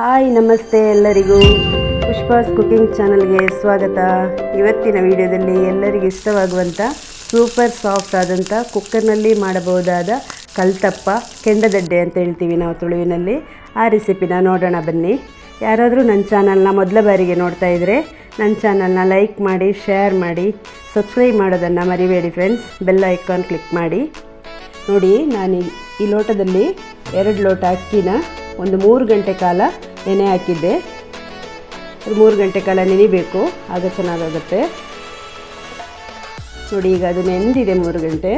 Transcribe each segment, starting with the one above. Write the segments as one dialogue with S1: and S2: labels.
S1: Hi, ನಮಸ್ತೆ ಎಲ್ಲರಿಗೂ. ಪುಷ್ಪಾಸ್ cooking ಚಾನಲ್ಗೆ ಸ್ವಾಗತ. ಇವತ್ತಿನ ವಿಡಿಯೋದಲ್ಲಿ ಎಲ್ಲರಿಗೂ ಇಷ್ಟವಾಗುವಂಥ ಸೂಪರ್ ಸಾಫ್ಟ್ ಆದಂಥ ಕುಕ್ಕರ್ನಲ್ಲಿ ಮಾಡಬಹುದಾದ ಕಲ್ತಪ್ಪ ಕೆಂಡದಡ್ಡೆ ಅಂತ ಹೇಳ್ತೀವಿ ನಾವು ತುಳುವಿನಲ್ಲಿ. ಆ ರೆಸಿಪಿನ ನೋಡೋಣ ಬನ್ನಿ. ಯಾರಾದರೂ ನನ್ನ ಚಾನಲ್ನ ಮೊದಲ ಬಾರಿಗೆ ನೋಡ್ತಾ ಇದ್ದರೆ ನನ್ನ ಚಾನಲ್ನ ಲೈಕ್ ಮಾಡಿ, ಶೇರ್ ಮಾಡಿ, ಸಬ್ಸ್ಕ್ರೈಬ್ ಮಾಡೋದನ್ನು ಮರಿಬೇಡಿ ಫ್ರೆಂಡ್ಸ್. ಬೆಲ್ ಐಕಾನ್ ಕ್ಲಿಕ್ ಮಾಡಿ. ನೋಡಿ, ನಾನು ಈ- ಲೋಟದಲ್ಲಿ ಎರಡು ಲೋಟ ಅಕ್ಕಿನ ಒಂದು ಮೂರು ಗಂಟೆ ಕಾಲ ನೆನೆ ಹಾಕಿದ್ದೆ. ಅದು ಮೂರು ಗಂಟೆ ಕಾಲ ನೆನಿಬೇಕು, ಆಗ ಚೆನ್ನಾಗಾಗುತ್ತೆ. ನೋಡಿ, ಈಗ ಅದು ನೆಂದಿದೆ ಮೂರು ಗಂಟೆ.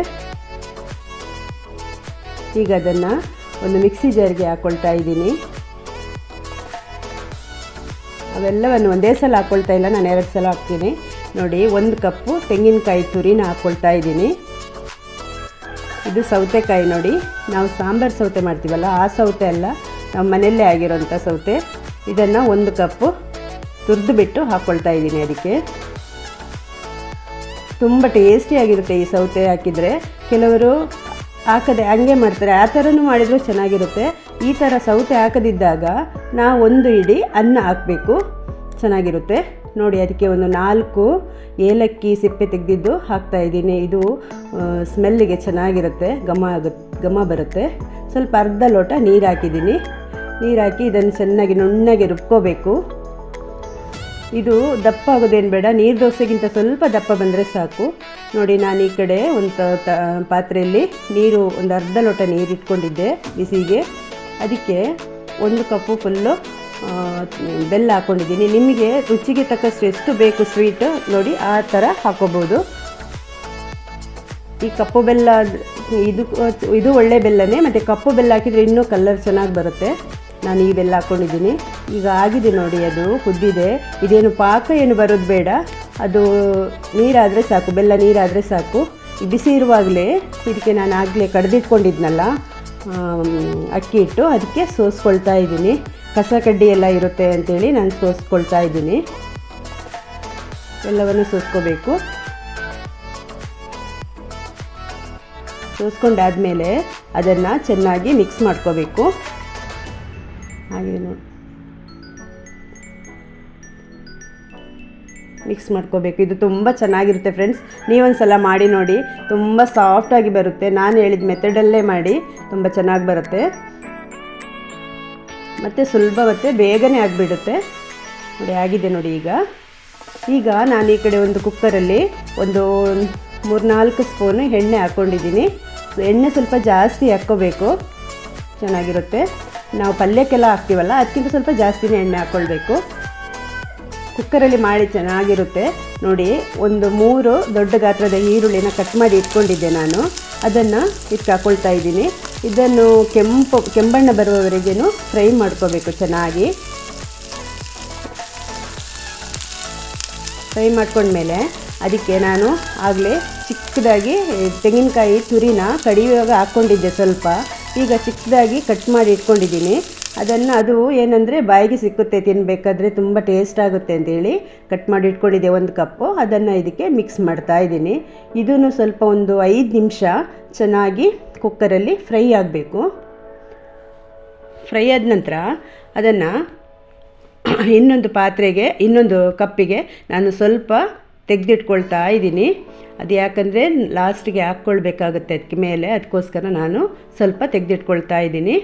S1: ಈಗ ಅದನ್ನು ಒಂದು ಮಿಕ್ಸಿ ಜಾರಿಗೆ ಹಾಕ್ಕೊಳ್ತಾ ಇದ್ದೀನಿ. ಅವೆಲ್ಲವನ್ನು ಒಂದೇ ಸಲ ಹಾಕ್ಕೊಳ್ತಾ ಇಲ್ಲ, ನಾನು ಎರಡು ಸಲ ಹಾಕ್ತೀನಿ. ನೋಡಿ, ಒಂದು ಕಪ್ಪು ತೆಂಗಿನಕಾಯಿ ತುರಿನ ಹಾಕ್ಕೊಳ್ತಾ ಇದ್ದೀನಿ. ಇದು ಸೌತೆಕಾಯಿ ನೋಡಿ, ನಾವು ಸಾಂಬಾರು ಸೌತೆ ಮಾಡ್ತೀವಲ್ಲ, ಆ ಸೌತೆ ಅಲ್ಲ. ನಮ್ಮ ಮನೆಯಲ್ಲೇ ಆಗಿರೋಂಥ ಸೌತೆ, ಇದನ್ನು ಒಂದು ಕಪ್ಪು ತುರಿದು ಬಿಟ್ಟು ಹಾಕ್ಕೊಳ್ತಾ ಇದ್ದೀನಿ ಅದಕ್ಕೆ. ತುಂಬ ಟೇಸ್ಟಿಯಾಗಿರುತ್ತೆ ಈ ಸೌತೆ ಹಾಕಿದರೆ. ಕೆಲವರು ಹಾಕದೆ ಹಂಗೆ ಮಾಡ್ತಾರೆ. ಆ ಥರನೂ ಮಾಡಿದರೆ ಚೆನ್ನಾಗಿರುತ್ತೆ. ಈ ಥರ ಸೌತೆ ಹಾಕದಿದ್ದಾಗ ನಾವು ಒಂದು ಇಡೀ ಅನ್ನ ಹಾಕಬೇಕು. ಚೆನ್ನಾಗಿರುತ್ತೆ. ನೋಡಿ, ಅದಕ್ಕೆ ಒಂದು ನಾಲ್ಕು ಏಲಕ್ಕಿ ಸಿಪ್ಪೆ ತೆಗೆದಿದ್ದು ಹಾಕ್ತಾ ಇದ್ದೀನಿ. ಇದು ಸ್ಮೆಲ್ಲಿಗೆ ಚೆನ್ನಾಗಿರುತ್ತೆ, ಘಮ ಆಗುತ್ತೆ, ಘಮ ಬರುತ್ತೆ. ಸ್ವಲ್ಪ ಅರ್ಧ ಲೋಟ ನೀರು ಹಾಕಿದ್ದೀನಿ. ನೀರು ಹಾಕಿ ಇದನ್ನು ಚೆನ್ನಾಗಿ ನುಣ್ಣಗೆ ರುಬ್ಕೋಬೇಕು. ಇದು ದಪ್ಪ ಆಗೋದೇನು ಬೇಡ, ನೀರು ದೋಸೆಗಿಂತ ಸ್ವಲ್ಪ ದಪ್ಪ ಬಂದರೆ ಸಾಕು. ನೋಡಿ, ನಾನು ಈ ಕಡೆ ಒಂದು ಪಾತ್ರೆಯಲ್ಲಿ ನೀರು, ಒಂದು ಅರ್ಧ ಲೋಟ ನೀರು ಇಟ್ಕೊಂಡಿದ್ದೆ ಬಿಸಿಗೆ. ಅದಕ್ಕೆ ಒಂದು ಕಪ್ಪು ಫುಲ್ಲು ಬೆಲ್ಲ ಹಾಕೊಂಡಿದ್ದೀನಿ. ನಿಮಗೆ ರುಚಿಗೆ ತಕ್ಕಷ್ಟು ಎಷ್ಟು ಬೇಕು ಸ್ವೀಟ್ ನೋಡಿ ಆ ಥರ ಹಾಕೋಬೋದು. ಈ ಕಪ್ಪು ಬೆಲ್ಲ ಇದು ಇದು ಒಳ್ಳೆ ಬೆಲ್ಲನೇ, ಮತ್ತು ಕಪ್ಪು ಬೆಲ್ಲ ಹಾಕಿದರೆ ಇನ್ನೂ ಕಲರ್ ಚೆನ್ನಾಗಿ ಬರುತ್ತೆ. ನಾನು ಈ ಬೆಲ್ಲ ಹಾಕ್ಕೊಂಡಿದ್ದೀನಿ ಈಗ ಆಗಿದೆ ನೋಡಿ, ಅದು ಕುದ್ದಿದೆ. ಇದೇನು ಪಾಕ ಏನು ಬರೋದು ಬೇಡ. ಅದು ನೀರಾದರೆ ಸಾಕು, ಬೆಲ್ಲ ನೀರಾದರೆ ಸಾಕು. ಬಿಸಿ ಇರುವಾಗಲೇ ಇದಕ್ಕೆ ನಾನು ಆಗಲೇ ಕಡ್ದಿಟ್ಕೊಂಡಿದ್ನಲ್ಲ ಅಕ್ಕಿ ಇಟ್ಟು ಅದಕ್ಕೆ ಸೋಸ್ಕೊಳ್ತಾ ಇದ್ದೀನಿ. ಕಸ ಕಡ್ಡಿ ಎಲ್ಲ ಇರುತ್ತೆ ಅಂತೇಳಿ ನಾನು ಸೋಸ್ಕೊಳ್ತಾ ಇದ್ದೀನಿ. ಎಲ್ಲವನ್ನು ಸೋಸ್ಕೋಬೇಕು. ಸೋಸ್ಕೊಂಡಾದ್ಮೇಲೆ ಅದನ್ನು ಚೆನ್ನಾಗಿ ಮಿಕ್ಸ್ ಮಾಡ್ಕೋಬೇಕು. ಹಾಗೆ ಮಿಕ್ಸ್ ಮಾಡ್ಕೋಬೇಕು. ಇದು ತುಂಬ ಚೆನ್ನಾಗಿರುತ್ತೆ ಫ್ರೆಂಡ್ಸ್ ನೀವೊಂದ್ಸಲ ಮಾಡಿ ನೋಡಿ. ತುಂಬ ಸಾಫ್ಟಾಗಿ ಬರುತ್ತೆ. ನಾನು ಹೇಳಿದ ಮೆಥಡಲ್ಲೇ ಮಾಡಿ. ತುಂಬ ಚೆನ್ನಾಗಿ ಬರುತ್ತೆ. ಮತ್ತು ಸುಲಭ ಮತ್ತು ಬೇಗನೆ ಆಗಿಬಿಡುತ್ತೆ. ನೋಡಿ, ಆಗಿದೆ ನೋಡಿ ಈಗ. ಈಗ ನಾನು ಈ ಕಡೆ ಒಂದು ಕುಕ್ಕರಲ್ಲಿ ಒಂದು ಮೂರ್ನಾಲ್ಕು ಸ್ಪೂನು ಎಣ್ಣೆ ಹಾಕ್ಕೊಂಡಿದ್ದೀನಿ ಎಣ್ಣೆ ಸ್ವಲ್ಪ ಜಾಸ್ತಿ ಹಾಕ್ಕೋಬೇಕು. ಚೆನ್ನಾಗಿರುತ್ತೆ. ನಾವು ಪಲ್ಯಕ್ಕೆಲ್ಲ ಹಾಕ್ತೀವಲ್ಲ, ಅದಕ್ಕಿಂತ ಸ್ವಲ್ಪ ಜಾಸ್ತಿನೇ ಎಣ್ಣೆ ಹಾಕ್ಕೊಳ್ಬೇಕು. ಕುಕ್ಕರಲ್ಲಿ ಮಾಡಿ ಚೆನ್ನಾಗಿರುತ್ತೆ. ನೋಡಿ, ಒಂದು ಮೂರು ದೊಡ್ಡ ಗಾತ್ರದ ಈರುಳ್ಳಿನ ಕಟ್ ಮಾಡಿ ಇಟ್ಕೊಂಡಿದ್ದೆ ನಾನು. ಅದನ್ನು ಇದಕ್ಕೆ ಹಾಕ್ಕೊಳ್ತಾ ಇದ್ದೀನಿ. ಇದನ್ನು ಕೆಂಪು, ಕೆಂಬಣ್ಣ ಬರುವವರೆಗೇನು ಫ್ರೈ ಮಾಡ್ಕೋಬೇಕು ಚೆನ್ನಾಗಿ. ಫ್ರೈ ಮಾಡ್ಕೊಂಡ್ಮೇಲೆ ಅದಕ್ಕೆ ನಾನು ಆಗಲೇ ಚಿಕ್ಕದಾಗಿ ತೆಂಗಿನಕಾಯಿ ತುರಿನ ಕಡಿಯುವಾಗ ಹಾಕ್ಕೊಂಡಿದ್ದೆ ಸ್ವಲ್ಪ. ಈಗ ಚಿಕ್ಕದಾಗಿ ಕಟ್ ಮಾಡಿ ಇಟ್ಕೊಂಡಿದ್ದೀನಿ. ಅದನ್ನು ಅದು ಏನಂದರೆ ಬಾಯಿಗೆ ಸಿಕ್ಕುತ್ತೆ ತಿನ್ನಬೇಕಾದ್ರೆ ತುಂಬ ಟೇಸ್ಟ್ ಆಗುತ್ತೆ ಅಂತೇಳಿ ಕಟ್ ಮಾಡಿ ಇಟ್ಕೊಂಡಿದ್ದೆ ಒಂದು ಕಪ್ಪು. ಅದನ್ನು ಇದಕ್ಕೆ ಮಿಕ್ಸ್ ಮಾಡ್ತಾ ಇದ್ದೀನಿ. ಇದನ್ನು ಸ್ವಲ್ಪ ಒಂದು ಐದು ನಿಮಿಷ ಚೆನ್ನಾಗಿ ಕುಕ್ಕರಲ್ಲಿ ಫ್ರೈ ಆಗಬೇಕು. ಫ್ರೈ ಆದ ನಂತರ ಅದನ್ನು ಇನ್ನೊಂದು ಪಾತ್ರೆಗೆ, ಇನ್ನೊಂದು ಕಪ್ಪಿಗೆ ನಾನು ಸ್ವಲ್ಪ ತೆಗೆದಿಟ್ಕೊಳ್ತಾ ಇದ್ದೀನಿ. ಅದು ಯಾಕಂದರೆ ಲಾಸ್ಟಿಗೆ ಹಾಕ್ಕೊಳ್ಬೇಕಾಗುತ್ತೆ ಅದಕ್ಕೆ ಮೇಲೆ. ಅದಕ್ಕೋಸ್ಕರ ನಾನು ಸ್ವಲ್ಪ ತೆಗೆದಿಟ್ಕೊಳ್ತಾ ಇದ್ದೀನಿ.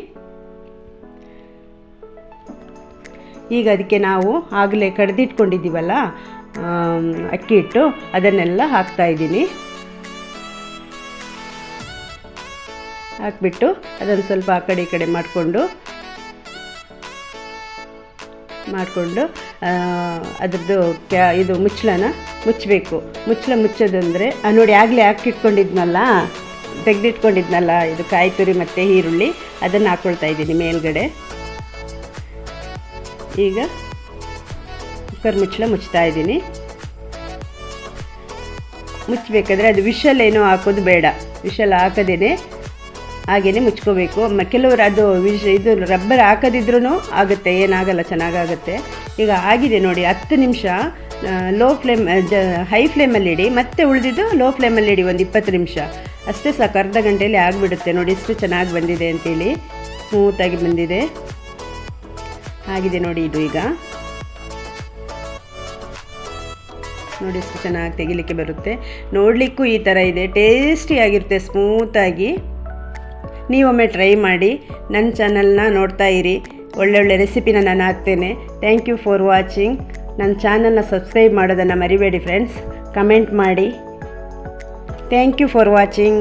S1: ಈಗ ಅದಕ್ಕೆ ನಾವು ಆಗಲೇ ಕಡ್ದಿಟ್ಕೊಂಡಿದ್ದೀವಲ್ಲ ಅಕ್ಕಿ ಹಿಟ್ಟು ಅದನ್ನೆಲ್ಲ ಹಾಕ್ತಾ ಹಾಕ್ಬಿಟ್ಟು ಅದನ್ನು ಸ್ವಲ್ಪ ಆ ಕಡೆ ಈ ಕಡೆ ಮಾಡಿಕೊಂಡು ಮಾಡಿಕೊಂಡು ಅದರದ್ದು ಕ್ಯಾ, ಇದು ಮುಚ್ಚಳನ ಮುಚ್ಚಬೇಕು. ಮುಚ್ಚಳ ಮುಚ್ಚೋದಂದರೆ ನೋಡಿ ಆಗಲೇ ಹಾಕಿಟ್ಕೊಂಡಿದ್ನಲ್ಲ, ತೆಗೆದಿಟ್ಕೊಂಡಿದ್ನಲ್ಲ ಇದು ಕಾಯಿ ತುರಿ ಮತ್ತು ಈರುಳ್ಳಿ, ಅದನ್ನು ಹಾಕ್ಕೊಳ್ತಾ ಇದ್ದೀನಿ ಮೇಲ್ಗಡೆ. ಈಗ ಕುಕ್ಕರ್ ಮುಚ್ಚಳ ಮುಚ್ತಾ ಇದ್ದೀನಿ. ಮುಚ್ಚಬೇಕಾದ್ರೆ ಅದು ವಿಷಲ್ ಏನೋ ಹಾಕೋದು ಬೇಡ. ವಿಷಲ್ ಹಾಕದೇನೆ ಹಾಗೇನೆ ಮುಚ್ಕೋಬೇಕು. ಕೆಲವರು ಅದು ವಿಷ, ಇದು ರಬ್ಬರ್ ಹಾಕದಿದ್ರೂ ಆಗುತ್ತೆ, ಏನಾಗಲ್ಲ, ಚೆನ್ನಾಗಾಗುತ್ತೆ. ಈಗ ಆಗಿದೆ ನೋಡಿ, ಹತ್ತು ನಿಮಿಷ ಲೋ ಫ್ಲೇಮ್ ಜ ಹೈ ಫ್ಲೇಮಲ್ಲಿ ಇಡಿ, ಮತ್ತೆ ಉಳಿದಿದ್ದು ಲೋ ಫ್ಲೇಮಲ್ಲಿ ಇಡಿ ಒಂದು ಇಪ್ಪತ್ತು ನಿಮಿಷ. ಅಷ್ಟೇ ಸಾಕು, ಅರ್ಧ ಗಂಟೆಯಲ್ಲಿ ಆಗಿಬಿಡುತ್ತೆ ನೋಡಿ, ಇಷ್ಟು ಚೆನ್ನಾಗಿ ಬಂದಿದೆ ಅಂತೇಳಿ. ಸ್ಮೂತಾಗಿ ಬಂದಿದೆ. ಆಗಿದೆ ನೋಡಿ ಇದು ಈಗ. ನೋಡಿ ಎಷ್ಟು ಚೆನ್ನಾಗಿ ತೆಗಿಲಿಕ್ಕೆ ಬರುತ್ತೆ. ನೋಡಲಿಕ್ಕೂ ಈ ಥರ ಇದೆ ಟೇಸ್ಟಿಯಾಗಿರುತ್ತೆ ಸ್ಮೂತಾಗಿ ನೀವೊಮ್ಮೆ ಟ್ರೈ ಮಾಡಿ ನನ್ನ ಚಾನಲ್ನ ನೋಡ್ತಾ ಇರಿ. ಒಳ್ಳೊಳ್ಳೆ ರೆಸಿಪಿನ ನಾನು ಹಾಕ್ತೇನೆ. ಥ್ಯಾಂಕ್ ಯು ಫಾರ್ ವಾಚಿಂಗ್ ನನ್ನ ಚಾನಲ್ನ ಸಬ್ಸ್ಕ್ರೈಬ್ ಮಾಡೋದನ್ನು ಮರಿಬೇಡಿ ಫ್ರೆಂಡ್ಸ್ ಕಮೆಂಟ್ ಮಾಡಿ. Thank you for watching